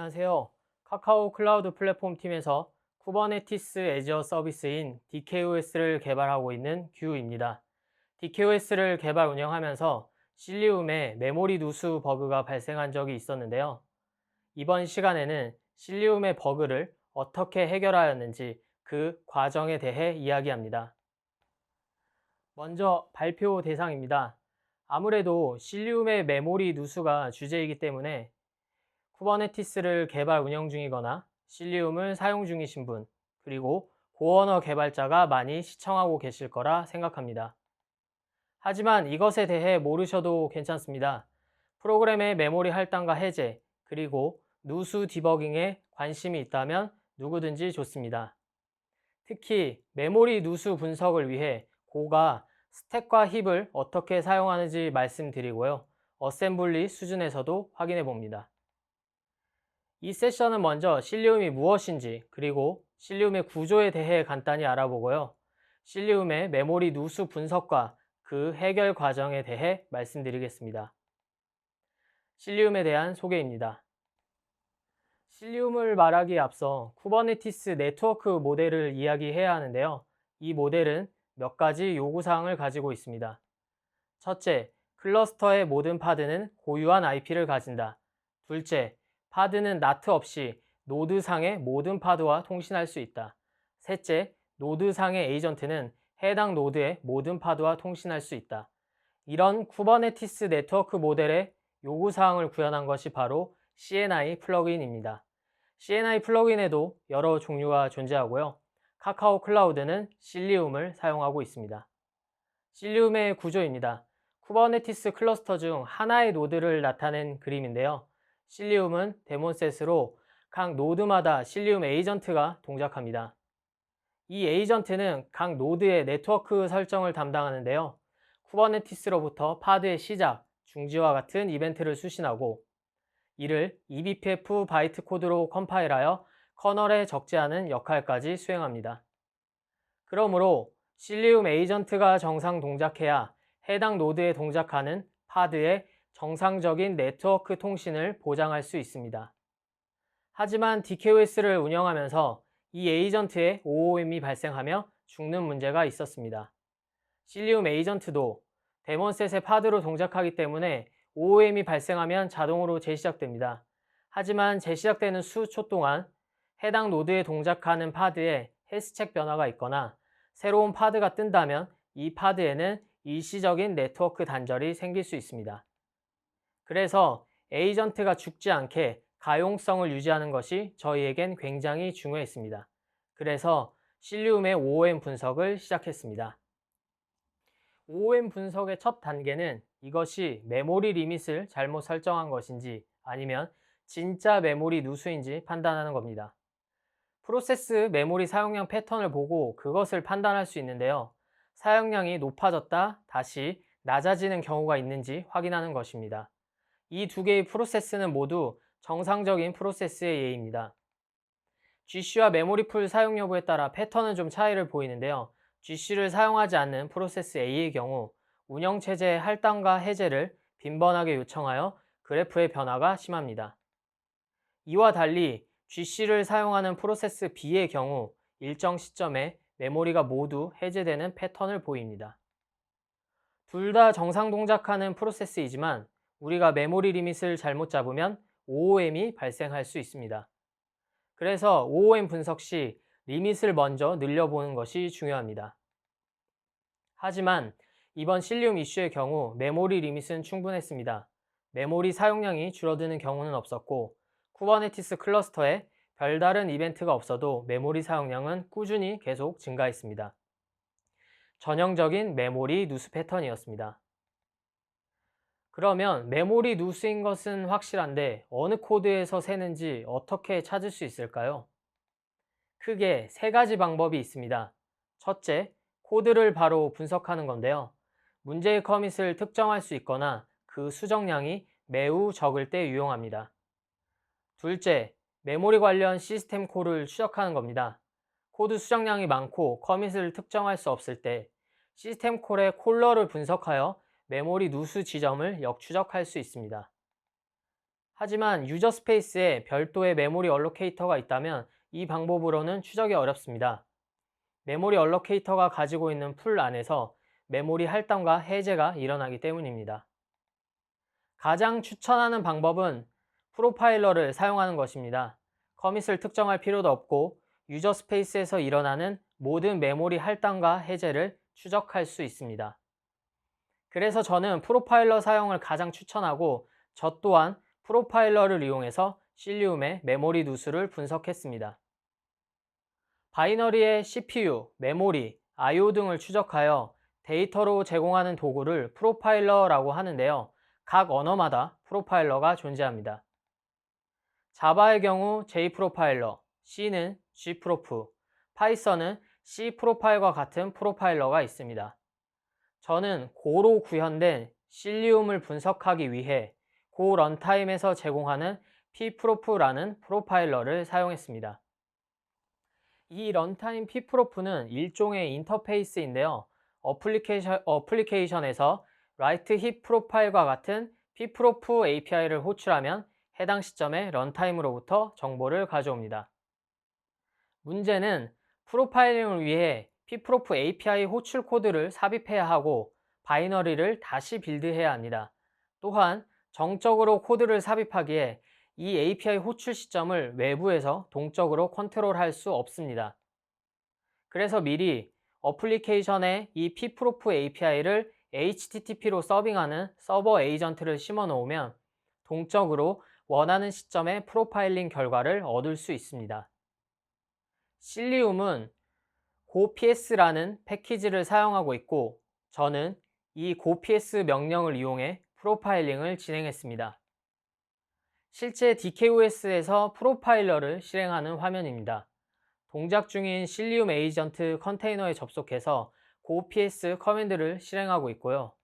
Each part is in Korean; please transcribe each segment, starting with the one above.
안녕하세요. 카카오 클라우드 플랫폼 팀에서 쿠버네티스 애저 서비스인 DKOS를 개발하고 있는 규입니다. DKOS를 개발 운영하면서 실리움에 메모리 누수 버그가 발생한 적이 있었는데요. 이번 시간에는 실리움의 버그를 어떻게 해결하였는지 그 과정에 대해 이야기합니다. 먼저 발표 대상입니다. 아무래도 실리움의 메모리 누수가 주제이기 때문에 쿠버네티스를 개발 운영 중이거나 실리움을 사용 중이신 분, 그리고 고언어 개발자가 많이 시청하고 계실 거라 생각합니다. 하지만 이것에 대해 모르셔도 괜찮습니다. 프로그램의 메모리 할당과 해제, 그리고 누수 디버깅에 관심이 있다면 누구든지 좋습니다. 특히 메모리 누수 분석을 위해 고가 스택과 힙을 어떻게 사용하는지 말씀드리고요. 어셈블리 수준에서도 확인해 봅니다. 이 세션은 먼저 실리움이 무엇인지 그리고 실리움의 구조에 대해 간단히 알아보고요. 실리움의 메모리 누수 분석과 그 해결 과정에 대해 말씀드리겠습니다. 실리움에 대한 소개입니다. 실리움을 말하기에 앞서 쿠버네티스 네트워크 모델을 이야기해야 하는데요. 이 모델은 몇 가지 요구사항을 가지고 있습니다. 첫째, 클러스터의 모든 파드는 고유한 IP를 가진다. 둘째, 파드는 나트 없이 노드상의 모든 파드와 통신할 수 있다. 셋째, 노드상의 에이전트는 해당 노드의 모든 파드와 통신할 수 있다. 이런 쿠버네티스 네트워크 모델의 요구사항을 구현한 것이 바로 CNI 플러그인입니다. CNI 플러그인에도 여러 종류가 존재하고요. 카카오 클라우드는 실리움을 사용하고 있습니다. 실리움의 구조입니다. 쿠버네티스 클러스터 중 하나의 노드를 나타낸 그림인데요. 실리움은 데몬셋으로 각 노드마다 실리움 에이전트가 동작합니다. 이 에이전트는 각 노드의 네트워크 설정을 담당하는데요. 쿠버네티스로부터 파드의 시작, 중지와 같은 이벤트를 수신하고 이를 eBPF 바이트 코드로 컴파일하여 커널에 않은 역할까지 수행합니다. 그러므로 실리움 에이전트가 정상 동작해야 해당 노드에 동작하는 파드의 정상적인 네트워크 통신을 보장할 수 있습니다. 하지만 DKOS를 운영하면서 이 에이전트에 OOM이 발생하며 죽는 문제가 있었습니다. 실리움 에이전트도 데몬셋의 파드로 동작하기 때문에 OOM이 발생하면 자동으로 재시작됩니다. 하지만 재시작되는 수초 동안 해당 노드에 동작하는 파드에 헬스책 변화가 있거나 새로운 파드가 뜬다면 이 파드에는 일시적인 네트워크 단절이 생길 수 있습니다. 그래서 에이전트가 죽지 않게 가용성을 유지하는 것이 저희에겐 굉장히 중요했습니다. 그래서 실리움의 OOM 분석을 시작했습니다. OOM 분석의 첫 단계는 이것이 메모리 리밋을 잘못 설정한 것인지 아니면 진짜 메모리 누수인지 판단하는 겁니다. 프로세스 메모리 사용량 패턴을 보고 그것을 판단할 수 있는데요. 사용량이 높아졌다 다시 낮아지는 경우가 있는지 확인하는 것입니다. 이 두 개의 프로세스는 모두 정상적인 프로세스의 예입니다. GC와 메모리풀 사용 여부에 따라 패턴은 좀 차이를 보이는데요. GC를 사용하지 않는 프로세스 A의 경우 운영체제의 할당과 해제를 빈번하게 요청하여 그래프의 변화가 심합니다. 이와 달리 GC를 사용하는 프로세스 B의 경우 일정 시점에 메모리가 모두 해제되는 패턴을 보입니다. 둘 다 정상 동작하는 프로세스이지만 우리가 메모리 리밋을 잘못 잡으면 OOM이 발생할 수 있습니다. 그래서 OOM 분석 시 리밋을 먼저 늘려보는 것이 중요합니다. 하지만 이번 실리움 이슈의 경우 메모리 리밋은 충분했습니다. 메모리 사용량이 줄어드는 경우는 없었고 쿠버네티스 클러스터에 별다른 이벤트가 없어도 메모리 사용량은 꾸준히 계속 증가했습니다. 전형적인 메모리 누수 패턴이었습니다. 그러면 메모리 누수인 것은 확실한데 어느 코드에서 새는지 어떻게 찾을 수 있을까요? 크게 세 가지 방법이 있습니다. 첫째, 코드를 바로 분석하는 건데요. 문제의 커밋을 특정할 수 있거나 그 수정량이 매우 적을 때 유용합니다. 둘째, 메모리 관련 시스템 콜을 추적하는 겁니다. 코드 수정량이 많고 커밋을 특정할 수 없을 때 시스템 콜의 콜러를 분석하여 메모리 누수 지점을 역추적할 수 있습니다. 하지만 유저 스페이스에 별도의 메모리 얼로케이터가 있다면 이 방법으로는 추적이 어렵습니다. 메모리 얼로케이터가 가지고 있는 풀 안에서 메모리 할당과 해제가 일어나기 때문입니다. 가장 추천하는 방법은 프로파일러를 사용하는 것입니다. 커밋을 특정할 필요도 없고 유저 스페이스에서 일어나는 모든 메모리 할당과 해제를 추적할 수 있습니다. 그래서 저는 프로파일러 사용을 가장 추천하고 저 또한 프로파일러를 이용해서 실리움의 메모리 누수를 분석했습니다. 바이너리의 CPU, 메모리, I/O 등을 추적하여 데이터로 제공하는 도구를 프로파일러라고 하는데요. 각 언어마다 프로파일러가 존재합니다. 자바의 경우 J프로파일러, C는 G프로프, 파이썬은 C프로파일과 같은 프로파일러가 있습니다. 저는 고로 구현된 실리움을 분석하기 위해 고 런타임에서 제공하는 ppro프라는 프로파일러를 사용했습니다. 이 런타임 ppro프는 일종의 인터페이스인데요. 어플리케이션, 어플리케이션에서 write heap 프로파일과 같은 pprof API를 호출하면 해당 시점에 런타임으로부터 정보를 가져옵니다. 문제는 프로파일링을 위해 pprof API 호출 코드를 삽입해야 하고 바이너리를 다시 빌드해야 합니다. 또한 정적으로 코드를 삽입하기에 이 API 호출 시점을 외부에서 동적으로 컨트롤할 수 없습니다. 그래서 미리 어플리케이션에 이 pprof API를 HTTP로 서빙하는 서버 에이전트를 심어 놓으면 동적으로 원하는 시점에 프로파일링 결과를 얻을 수 있습니다. 실리움은 goPS라는 패키지를 사용하고 있고 저는 이 gops 명령을 이용해 프로파일링을 진행했습니다. 실제 DKOS에서 프로파일러를 실행하는 화면입니다. 동작 중인 실리움 에이전트 컨테이너에 접속해서 gops 커맨드를 실행하고 있고요.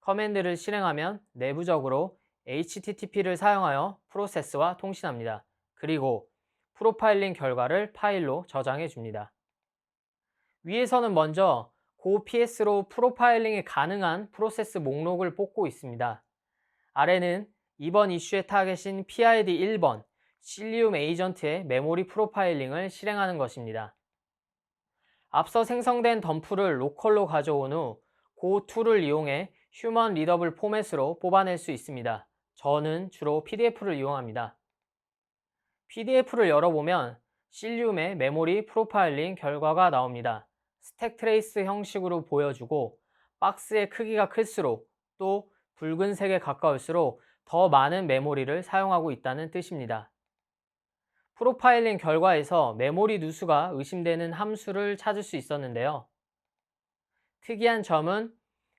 커맨드를 실행하면 내부적으로 HTTP를 사용하여 프로세스와 통신합니다. 그리고 프로파일링 결과를 파일로 저장해 줍니다. 위에서는 먼저 goPS로 프로파일링이 가능한 프로세스 목록을 뽑고 있습니다. 아래는 이번 이슈의 타겟인 PID 1번 실리움 에이전트의 메모리 프로파일링을 실행하는 것입니다. 앞서 생성된 덤프를 로컬로 가져온 후 go2를 이용해 휴먼 리더블 포맷으로 뽑아낼 수 있습니다. 저는 주로 PDF를 이용합니다. PDF를 열어보면 실리움의 메모리 프로파일링 결과가 나옵니다. 스택 트레이스 형식으로 보여주고 박스의 크기가 클수록 또 붉은색에 가까울수록 더 많은 메모리를 사용하고 있다는 뜻입니다. 프로파일링 결과에서 메모리 누수가 의심되는 함수를 찾을 수 있었는데요. 특이한 점은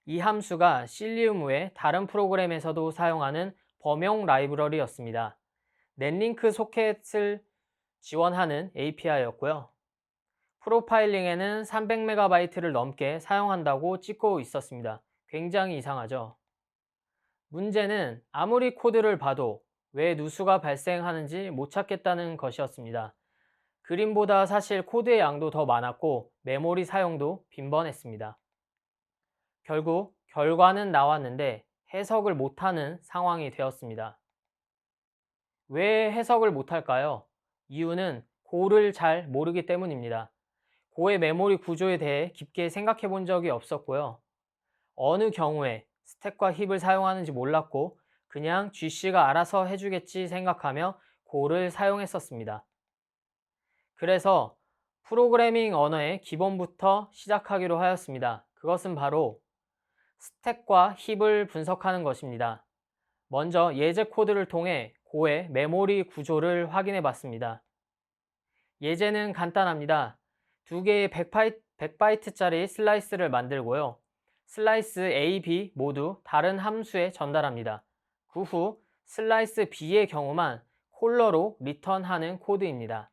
이 함수가 실리움 외 다른 프로그램에서도 사용하는 범용 라이브러리였습니다. 넷링크 소켓을 지원하는 API였고요. 프로파일링에는 300MB를 넘게 사용한다고 찍고 있었습니다. 굉장히 이상하죠. 문제는 아무리 코드를 봐도 왜 누수가 발생하는지 못 찾겠다는 것이었습니다. 그림보다 사실 코드의 양도 더 많았고 메모리 사용도 빈번했습니다. 결국 결과는 나왔는데 해석을 못하는 상황이 되었습니다. 왜 해석을 못할까요? 이유는 고를 잘 모르기 때문입니다. 고의 메모리 구조에 대해 깊게 생각해 본 적이 없었고요. 어느 경우에 스택과 힙을 사용하는지 몰랐고 그냥 GC가 알아서 해주겠지 생각하며 고를 사용했었습니다. 그래서 프로그래밍 언어의 기본부터 시작하기로 하였습니다. 그것은 바로 스택과 힙을 분석하는 것입니다. 먼저 예제 코드를 통해 고의 메모리 구조를 확인해 봤습니다. 예제는 간단합니다. 두 개의 100바이트, 짜리 슬라이스를 만들고요. 슬라이스 A, B 모두 다른 함수에 전달합니다. 그 후 슬라이스 B의 경우만 콜러로 리턴하는 코드입니다.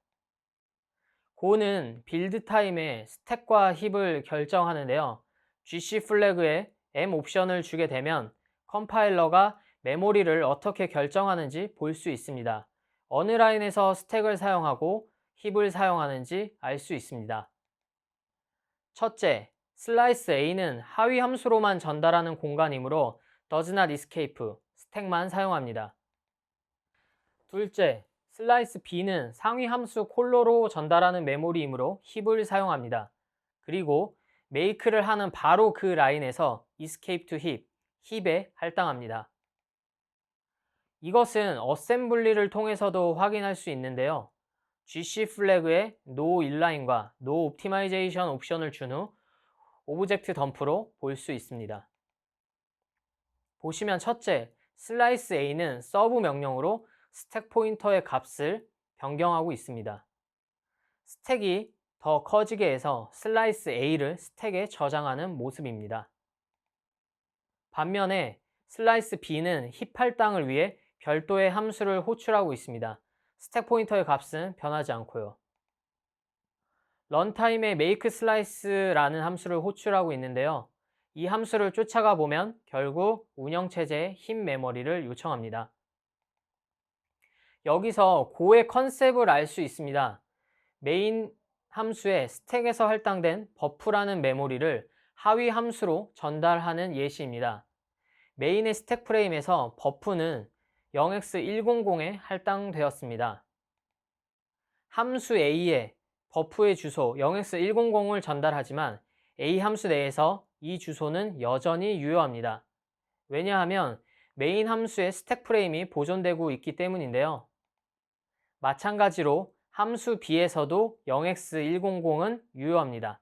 고는 빌드 타임에 스택과 힙을 결정하는데요. GC 플래그에 M 옵션을 주게 되면 컴파일러가 메모리를 어떻게 결정하는지 볼 수 있습니다. 어느 라인에서 스택을 사용하고 힙을 사용하는지 알 수 있습니다. 첫째, 슬라이스 A는 하위 함수로만 전달하는 공간이므로 does not escape, 스택만 사용합니다. 둘째, 슬라이스 B는 상위 함수 콜로로 전달하는 메모리이므로 힙을 사용합니다. 그리고 메이크를 하는 바로 그 라인에서 escape to heap, 힙에 할당합니다. 이것은 어셈블리를 통해서도 확인할 수 있는데요. GC 플래그에 no inline과 no optimization 옵션을 준 후 오브젝트 덤프로 볼 수 있습니다. 보시면 첫째, 슬라이스 A는 서브 명령으로 스택 포인터의 값을 변경하고 있습니다. 스택이 더 커지게 해서 슬라이스 A를 스택에 저장하는 모습입니다. 반면에 슬라이스 B는 힙 할당을 위해 별도의 함수를 호출하고 있습니다. 스택 포인터의 값은 변하지 않고요. 런타임에 make slice라는 함수를 호출하고 있는데요. 이 함수를 쫓아가 보면 결국 운영체제의 흰 메모리를 요청합니다. 여기서 고의 컨셉을 알 수 있습니다. 메인 함수에 스택에서 할당된 버프라는 메모리를 하위 함수로 전달하는 예시입니다. 메인의 스택 프레임에서 버프는 0x100에 할당되었습니다. 함수 A에 버프의 주소 0x100을 전달하지만 A 함수 내에서 이 주소는 여전히 유효합니다. 왜냐하면 메인 함수의 스택 프레임이 보존되고 있기 때문인데요. 마찬가지로 함수 B에서도 0x100은 유효합니다.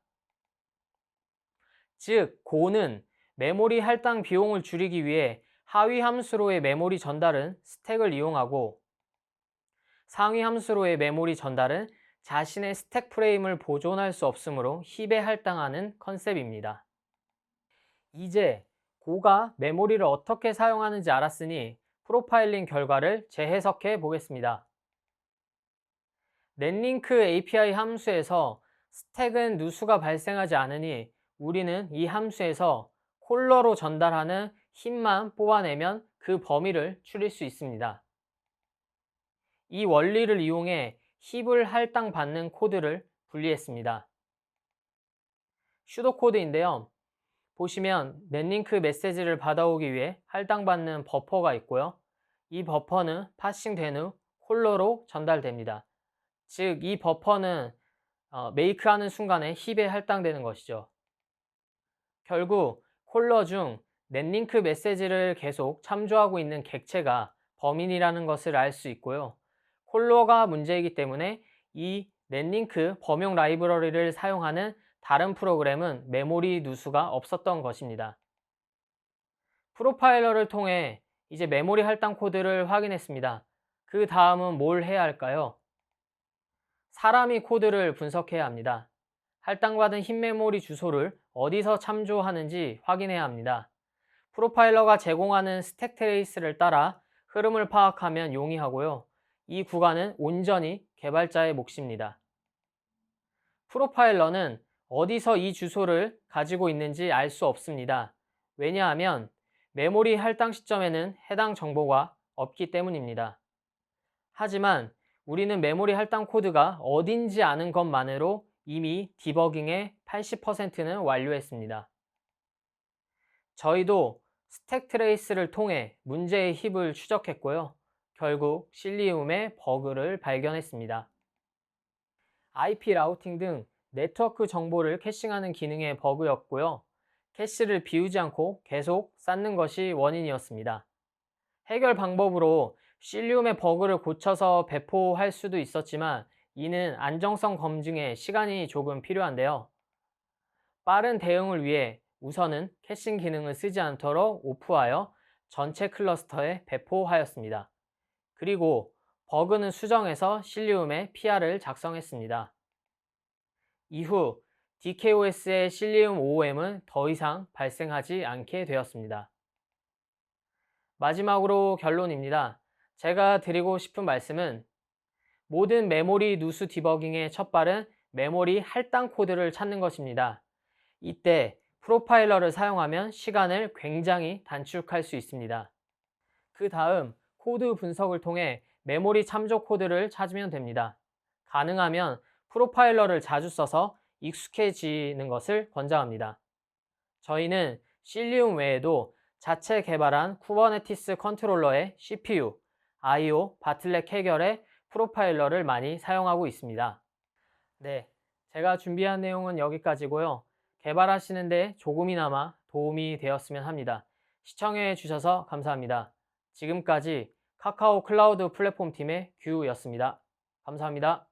즉, 고는 메모리 할당 비용을 줄이기 위해 하위 함수로의 메모리 전달은 스택을 이용하고 상위 함수로의 메모리 전달은 자신의 스택 프레임을 보존할 수 없으므로 힙에 할당하는 컨셉입니다. 이제 고가 메모리를 어떻게 사용하는지 알았으니 프로파일링 결과를 재해석해 보겠습니다. 넷링크 API 함수에서 스택은 누수가 발생하지 않으니 우리는 이 함수에서 콜러로 전달하는 힙만 뽑아내면 그 범위를 줄일 수 있습니다. 이 원리를 이용해 힙을 할당받는 코드를 분리했습니다. 슈도 코드인데요. 보시면 넷링크 메시지를 받아오기 위해 할당받는 버퍼가 있고요. 이 버퍼는 파싱된 후 콜러로 전달됩니다. 즉, 이 버퍼는 어, 메이크하는 순간에 힙에 할당되는 것이죠. 결국 콜러 중 넷링크 메시지를 계속 참조하고 있는 객체가 범인이라는 것을 알 수 있고요. 콜러가 문제이기 때문에 이 넷링크 범용 라이브러리를 사용하는 다른 프로그램은 메모리 누수가 없었던 것입니다. 프로파일러를 통해 이제 메모리 할당 코드를 확인했습니다. 그 다음은 뭘 해야 할까요? 사람이 코드를 분석해야 합니다. 할당받은 흰 메모리 주소를 어디서 참조하는지 확인해야 합니다. 프로파일러가 제공하는 스택 트레이스를 따라 흐름을 파악하면 용이하고요. 이 구간은 온전히 개발자의 몫입니다. 프로파일러는 어디서 이 주소를 가지고 있는지 알 수 없습니다. 왜냐하면 메모리 할당 시점에는 해당 정보가 없기 때문입니다. 하지만 우리는 메모리 할당 코드가 어딘지 아는 것만으로 이미 디버깅의 80%는 완료했습니다. 저희도 스택 트레이스를 통해 문제의 힙을 추적했고요. 결국 실리움의 버그를 발견했습니다. IP 라우팅 등 네트워크 정보를 캐싱하는 기능의 버그였고요. 캐시를 비우지 않고 계속 쌓는 것이 원인이었습니다. 해결 방법으로 실리움의 버그를 고쳐서 배포할 수도 있었지만 이는 안정성 검증에 시간이 조금 필요한데요. 빠른 대응을 위해 우선은 캐싱 기능을 쓰지 않도록 오프하여 전체 클러스터에 배포하였습니다. 그리고 버그는 수정해서 실리움에 PR을 작성했습니다. 이후 DKOS의 실리움 OOM은 더 이상 발생하지 않게 되었습니다. 마지막으로 결론입니다. 제가 드리고 싶은 말씀은 모든 메모리 누수 디버깅의 첫 발은 메모리 할당 코드를 찾는 것입니다. 이때 프로파일러를 사용하면 시간을 굉장히 단축할 수 있습니다. 그 다음 코드 분석을 통해 메모리 참조 코드를 찾으면 됩니다. 가능하면 프로파일러를 자주 써서 익숙해지는 것을 권장합니다. 저희는 실리움 외에도 자체 개발한 쿠버네티스 컨트롤러의 CPU, IO, 바틀렉 해결의 프로파일러를 많이 사용하고 있습니다. 네, 제가 준비한 내용은 여기까지고요. 개발하시는데 조금이나마 도움이 되었으면 합니다. 시청해 주셔서 감사합니다. 지금까지 카카오 클라우드 플랫폼 팀의 규였습니다. 감사합니다.